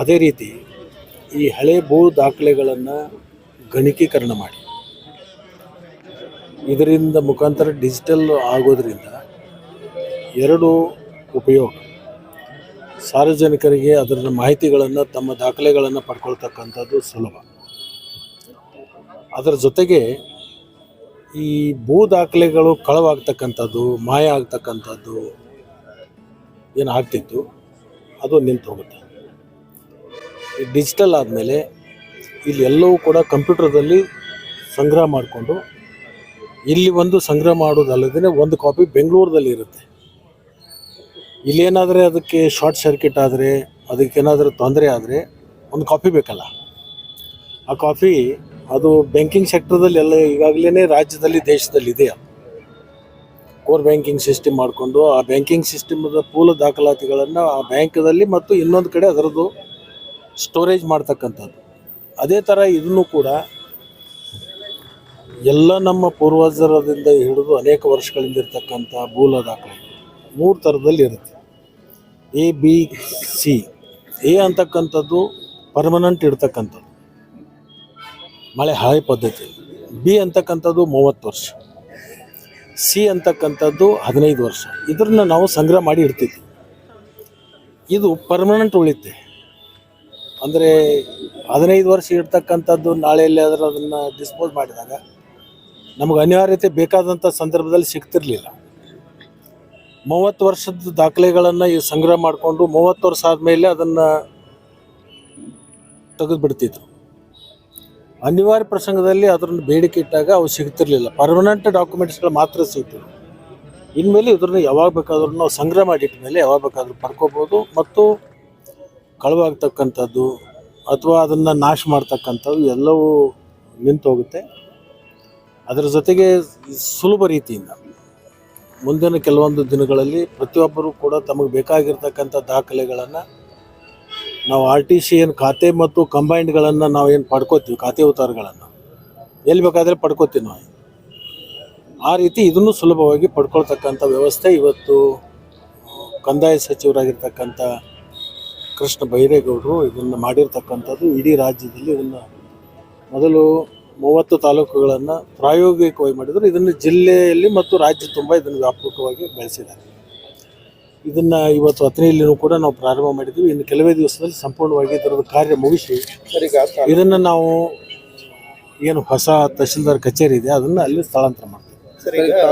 ಅದೇ ರೀತಿ ಈ ಹಳೆ ಭೂ ದಾಖಲೆಗಳನ್ನು ಗಣಕೀಕರಣ ಮಾಡಿ. ಇದರಿಂದ ಮುಖಾಂತರ ಡಿಜಿಟಲ್ ಆಗೋದರಿಂದ ಎರಡು ಉಪಯೋಗ. ಸಾರ್ವಜನಿಕರಿಗೆ ಅದರ ಮಾಹಿತಿಗಳನ್ನು ತಮ್ಮ ದಾಖಲೆಗಳನ್ನು ಪಡ್ಕೊಳ್ತಕ್ಕಂಥದ್ದು ಸುಲಭ. ಅದರ ಜೊತೆಗೆ ಈ ಭೂ ದಾಖಲೆಗಳು ಕಳವಾಗ್ತಕ್ಕಂಥದ್ದು, ಮಾಯ ಆಗ್ತಕ್ಕಂಥದ್ದು ಏನು ಆಗ್ತಿತ್ತು, ಅದು ನಿಂತು ಹೋಗುತ್ತೆ ಡಿಜಿಟಲ್ ಆದಮೇಲೆ ಇಲ್ಲಿ ಎಲ್ಲವೂ ಕೂಡ ಕಂಪ್ಯೂಟರ್ದಲ್ಲಿ ಸಂಗ್ರಹ ಮಾಡಿಕೊಂಡು ಇಲ್ಲಿ ಒಂದು ಸಂಗ್ರಹ ಮಾಡೋದಲ್ಲದೇ ಒಂದು ಕಾಪಿ ಬೆಂಗಳೂರಲ್ಲಿ ಇರುತ್ತೆ. ಇಲ್ಲೇನಾದರೆ ಅದಕ್ಕೆ ಶಾರ್ಟ್ ಸರ್ಕ್ಯೂಟ್ ಆದರೆ ಅದಕ್ಕೇನಾದರೂ ತೊಂದರೆ ಆದರೆ ಒಂದು ಕಾಪಿ ಬೇಕಲ್ಲ. ಆ ಕಾಪಿ ಅದು ಬ್ಯಾಂಕಿಂಗ್ ಸೆಕ್ಟರ್ದಲ್ಲಿ ಎಲ್ಲ ಈಗಾಗಲೇ ರಾಜ್ಯದಲ್ಲಿ ದೇಶದಲ್ಲಿ ಇದೆಯಾ? ಕೋರ್ ಬ್ಯಾಂಕಿಂಗ್ ಸಿಸ್ಟಮ್ ಮಾಡಿಕೊಂಡು ಆ ಬ್ಯಾಂಕಿಂಗ್ ಸಿಸ್ಟಮದ ಪೂಲ ದಾಖಲಾತಿಗಳನ್ನು ಆ ಬ್ಯಾಂಕ್ದಲ್ಲಿ ಮತ್ತು ಇನ್ನೊಂದು ಕಡೆ ಅದರದ್ದು ಸ್ಟೋರೇಜ್ ಮಾಡ್ತಕ್ಕಂಥದ್ದು. ಅದೇ ಥರ ಇದನ್ನು ಕೂಡ ಎಲ್ಲ ನಮ್ಮ ಪೂರ್ವಜರದಿಂದ ಹಿಡಿದು ಅನೇಕ ವರ್ಷಗಳಿಂದ ಇರ್ತಕ್ಕಂಥ ಮೂಲ ದಾಖಲೆ ಮೂರು ಥರದಲ್ಲಿ ಇರುತ್ತೆ. ಎ ಬಿ ಸಿ ಎ ಅಂತಕ್ಕಂಥದ್ದು ಪರ್ಮನೆಂಟ್ ಇರ್ತಕ್ಕಂಥದ್ದು. ಮಳೆ ಹಾಯಿ ಪದ್ಧತಿ. ಬಿ ಅಂತಕ್ಕಂಥದ್ದು ಮೂವತ್ತು ವರ್ಷ. ಸಿ ಅಂತಕ್ಕಂಥದ್ದು ಹದಿನೈದು ವರ್ಷ. ಇದನ್ನು ನಾವು ಸಂಗ್ರಹ ಮಾಡಿ ಇಡ್ತಿದ್ವಿ ಇದು ಪರ್ಮನೆಂಟ್ ಉಳಿತೆ ಅಂದರೆ ಹದಿನೈದು ವರ್ಷ ಇರ್ತಕ್ಕಂಥದ್ದು ನಾಳೆ ಆದರೂ ಅದನ್ನು ಡಿಸ್ಪೋಸ್ ಮಾಡಿದಾಗ ನಮಗೆ ಅನಿವಾರ್ಯತೆ ಬೇಕಾದಂಥ ಸಂದರ್ಭದಲ್ಲಿ ಸಿಗ್ತಿರಲಿಲ್ಲ. ಮೂವತ್ತು ವರ್ಷದ ದಾಖಲೆಗಳನ್ನು ಈ ಸಂಗ್ರಹ ಮಾಡಿಕೊಂಡು ಮೂವತ್ತು ವರ್ಷ ಆದಮೇಲೆ ಅದನ್ನು ತೆಗೆದು ಬಿಡ್ತಿದ್ರು ಅನಿವಾರ್ಯ ಪ್ರಸಂಗದಲ್ಲಿ ಅದನ್ನು ಬೇಡಿಕೆ ಇಟ್ಟಾಗ ಅವು ಸಿಗ್ತಿರಲಿಲ್ಲ. ಪರ್ಮನೆಂಟ್ ಡಾಕ್ಯುಮೆಂಟ್ಸ್ಗಳು ಮಾತ್ರ ಸಿಗ್ತಿದ್ರು ಇನ್ಮೇಲೆ ಇದ್ರನ್ನ ಯಾವಾಗ ಬೇಕಾದ್ರೂ ನಾವು ಸಂಗ್ರಹ ಮಾಡಿಟ್ಟ ಮೇಲೆ ಯಾವಾಗ ಬೇಕಾದರೂ ಪಡ್ಕೋಬೋದು ಮತ್ತು ಕಳುವಾಗ್ತಕ್ಕಂಥದ್ದು ಅಥವಾ ಅದನ್ನು ನಾಶ ಮಾಡ್ತಕ್ಕಂಥದ್ದು ಎಲ್ಲವೂ ನಿಂತು ಹೋಗುತ್ತೆ ಅದರ ಜೊತೆಗೆ ಸುಲಭ ರೀತಿಯಿಂದ ಮುಂದಿನ ಕೆಲವೊಂದು ದಿನಗಳಲ್ಲಿ ಪ್ರತಿಯೊಬ್ಬರೂ ಕೂಡ ತಮಗೆ ಬೇಕಾಗಿರ್ತಕ್ಕಂಥ ದಾಖಲೆಗಳನ್ನು ನಾವು ಆರ್ ಟಿ ಸಿ ಏನು ಖಾತೆ ಮತ್ತು ಕಂಬೈನ್ಡ್ಗಳನ್ನು ನಾವು ಏನು ಪಡ್ಕೋತೀವಿ, ಖಾತೆ ಉತ್ತಾರಗಳನ್ನು ಎಲ್ಲಿ ಬೇಕಾದರೆ ಪಡ್ಕೋತೀವಿ ನಾವು. ಆ ರೀತಿ ಇದನ್ನು ಸುಲಭವಾಗಿ ಪಡ್ಕೊಳ್ತಕ್ಕಂಥ ವ್ಯವಸ್ಥೆ ಇವತ್ತು ಕಂದಾಯ ಸಚಿವರಾಗಿರ್ತಕ್ಕಂಥ ಕೃಷ್ಣ ಬೈರೇಗೌಡರು ಇದನ್ನು ಮಾಡಿರ್ತಕ್ಕಂಥದ್ದು ಇಡೀ ರಾಜ್ಯದಲ್ಲಿ ಇದನ್ನು ಮೊದಲು ಮೂವತ್ತು ತಾಲೂಕುಗಳನ್ನು ಪ್ರಾಯೋಗಿಕವಾಗಿ ಮಾಡಿದರು. ಇದನ್ನು ಜಿಲ್ಲೆಯಲ್ಲಿ ಮತ್ತು ರಾಜ್ಯ ತುಂಬ ಇದನ್ನು ವ್ಯಾಪಕವಾಗಿ ಬೆಳೆಸಿದ್ದಾರೆ. ಇದನ್ನು ಇವತ್ತು ಹತ್ತನೆಯಲ್ಲಿನೂ ಕೂಡ ನಾವು ಪ್ರಾರಂಭ ಮಾಡಿದ್ದೀವಿ. ಇನ್ನು ಕೆಲವೇ ದಿವಸದಲ್ಲಿ ಸಂಪೂರ್ಣವಾಗಿ ತರದ ಕಾರ್ಯ ಮುಗಿಸಿ ಇದನ್ನು ನಾವು ಏನು ಹೊಸ ತಹಶೀಲ್ದಾರ್ ಕಚೇರಿ ಇದೆ, ಅದನ್ನು ಅಲ್ಲಿ ಸ್ಥಳಾಂತರ ಮಾಡ್ತೀವಿ.